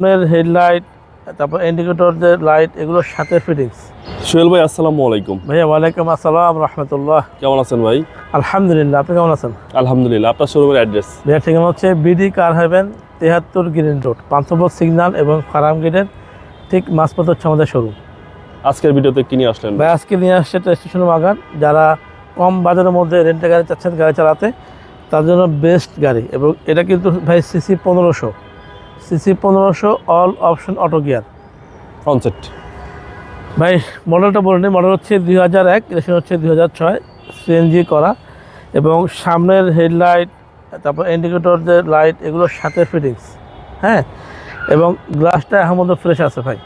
সামনের হেডলাইট তারপর ইন্ডিকেটর যে লাইট এগুলোর সাথে ফিটিংস সোহেল ভাই আসসালামু আলাইকুম। ভাইয়া ওয়ালাইকুম আসসালাম রহমতুল্লাহ। কেমন আছেন ভাই? আলহামদুলিল্লাহ আপনি কেমন আছেন? আলহামদুলিল্লাহ আপনার শোরুমের অ্যাড্রেস ভাইয়া ঠিকানা হচ্ছে বিডি কার হেভেন তেহাত্তর গ্রিন রোড পান্থপথ সিগন্যাল এবং ফার্ম গেটের ঠিক মাঝপথ হচ্ছে আমাদের শোরুম। আজকের ভিডিওতে কিনে আসলেন? ভাই আজকে নিয়ে আসছে স্টেশন বাগান। যারা কম বাজারের মধ্যে রেন্টে গাড়ি চাচ্ছেন গাড়ি চালাতে তার জন্য বেস্ট গাড়ি এবং এটা কিন্তু ভাই সিসি পনেরোশো। সিসি পনেরোশো all option auto gear. Concept ভাই মডেলটা বলে নিই মডেল হচ্ছে দুই হাজার এক রেশন হচ্ছে দুই হাজার ছয় সিএনজি করা এবং সামনের হেডলাইট তারপর ইন্ডিকেটর যে লাইট এগুলোর সাথে ফিটিংস হ্যাঁ? এবং গ্লাসটা এখন মধ্যে ফ্রেশ আছে ভাই।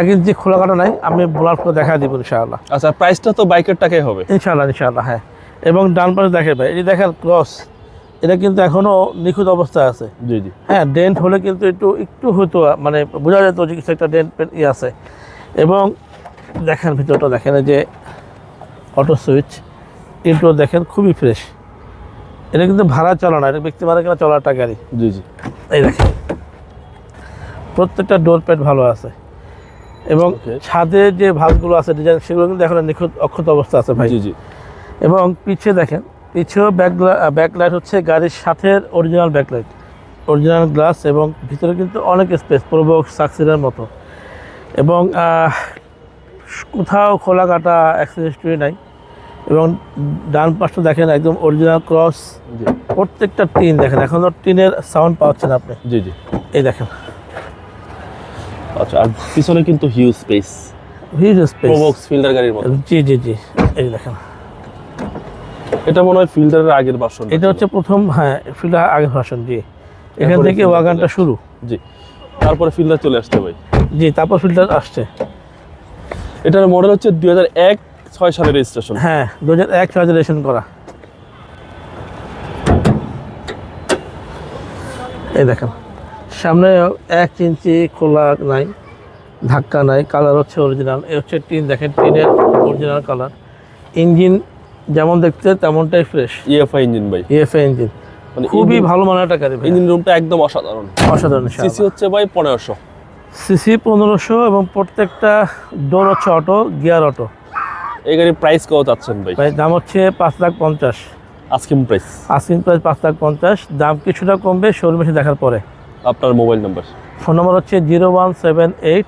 এক ইঞ্চি খোলা কাটা নাই আমি বোলার করে দেখা দিব ইনশাআল্লাহ। আচ্ছা প্রাইসটা তো বাইকের টাকাই হবে। ইনশাআল্লাহ ইনশাআল্লাহ হ্যাঁ। এবং ডান পাশে দেখে ভাই এটি দেখেন ক্রস এটা কিন্তু এখনও নিখুঁত অবস্থায় আছে। জি জি। হ্যাঁ ডেন্ট হলে কিন্তু একটু একটু হয়তো মানে বোঝা যেত যে কিছু একটা ডেন্ট পেন ই আছে। এবং দেখেন ভিতরটা দেখেন যে অটো সুইচ ইন্টো দেখেন খুবই ফ্রেশ এটা কিন্তু ভাড়া চলা না এটা ব্যক্তি মানে কেনা চলাটা গাড়ি। জি জি। এই দেখেন প্রত্যেকটা ডোর প্যাড ভালো আছে। এবং. ছাদে যে ভালগুলো আছে ডিজাইন সেগুলো কিন্তু এখন নিখুঁত অক্ষত অবস্থা আছে ভাই। জি জি। এবং পিছে দেখেন পিছেও ব্যাক ব্যাকলাইট হচ্ছে গাড়ির সাথে অরিজিনাল ব্যাকলাইট অরিজিনাল গ্লাস এবং ভিতরে কিন্তু অনেক স্পেস প্রবক্স সাকসিডের মতো। এবং কোথাও খোলা কাটা অ্যাক্সিডেন্ট নাই। এবং ডান পাশটা দেখেন একদম অরিজিনাল ক্রস প্রত্যেকটা টিন দেখেন এখনও টিনের সাউন্ড পাচ্ছেন আপনি। জি জি। এই দেখেন। আচ্ছা আর পিছনে কিন্তু huge space huge space Probox Fielder গাড়ির মতো। জি জি জি। এই দেখেন। এটা মনে হয় ফিল্টারের আগের বাসন এটা হচ্ছে প্রথম হ্যাঁ ফিল্ডার আগের ভার্সন জি। এখান থেকে ওয়াগানটা শুরু। জি তারপরে ফিল্ডার চলে আসছে ভাই। জি তারপর ফিল্টার আসছে। এটার মডেল হচ্ছে দুই হাজার এক ছয় সালের রেজিস্ট্রেশন হ্যাঁ দু হাজার এক ছয় রেজিস্ট্রেশন করা। এই দেখেন সামনে এক ইঞ্চি খোলা নাই ধাক্কা নাই কালার হচ্ছে অরিজিনাল এ হচ্ছে টিন দেখেন টিনের অরিজিনাল কালার ইঞ্জিন যেমন দেখতে তেমনটাই ফ্রেশ ইএফআই ইঞ্জিন ভাই। ইএফএ ইঞ্জিন মানে খুবই ভালো মানের একটা গাড়ি ভাই। ইঞ্জিন রুমটা একদম অসাধারণ। অসাধারণ সিসি হচ্ছে ভাই পনেরোশো। সিসি পনেরোশো এবং প্রত্যেকটা ডোর হচ্ছে অটো গিয়ার অটো এই গাড়ির প্রাইস কত চাচ্ছেন ভাই? ভাই দাম হচ্ছে পাঁচ লাখ পঞ্চাশ। আজকিম প্রাইস আস্কিং প্রাইস পাঁচ লাখ পঞ্চাশ। দাম কিছুটা কমবে শোরুম এসে দেখার পরে। আপনার মোবাইল নাম্বার ফোন নম্বর হচ্ছে zero one seven eight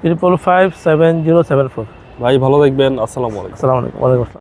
triple five seven zero seven four ভাই ভালো থাকবেন। আসসালামু আলাইকুম। আসসালামু আলাইকুম। ওয়ালাইকুম আসসালাম।